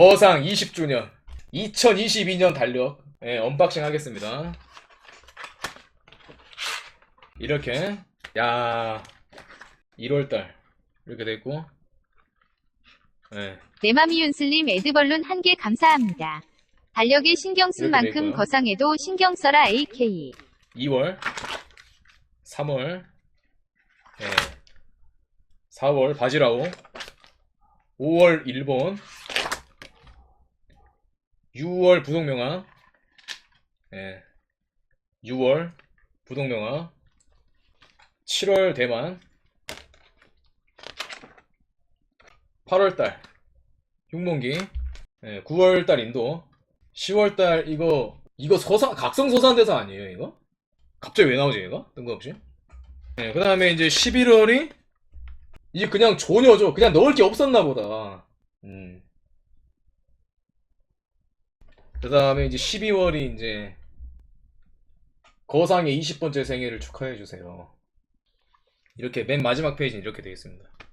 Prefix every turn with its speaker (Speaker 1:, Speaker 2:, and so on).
Speaker 1: 거상 20주년 2022년 달력 예, 언박싱 하겠습니다. 이렇게 야 1월달 이렇게 됐고 예,
Speaker 2: 네마미윤슬님 에드벌룬 한 개 감사합니다. 달력에 신경 쓴
Speaker 1: 이렇게
Speaker 2: 만큼
Speaker 1: 되고요.
Speaker 2: 거상에도 신경 써라 AK.
Speaker 1: 2월 3월 예, 4월 바지라오 5월 일본 6월 부동명화. 예, 6월 부동명화. 7월 대만. 8월달. 흉몽기. 예, 9월달 인도. 10월달 이거 이거 서산 각성소산대사 아니에요 이거? 갑자기 왜 나오지 이거? 뜬금없이? 네, 그 다음에 이제 11월이 이게 그냥 조녀죠. 그냥 넣을 게 없었나 보다. 음. 그 다음에 이제 12월이 이제 거상의 20번째 생일을 축하해 주세요 이렇게 맨 마지막 페이지는 이렇게 되어 있습니다 네.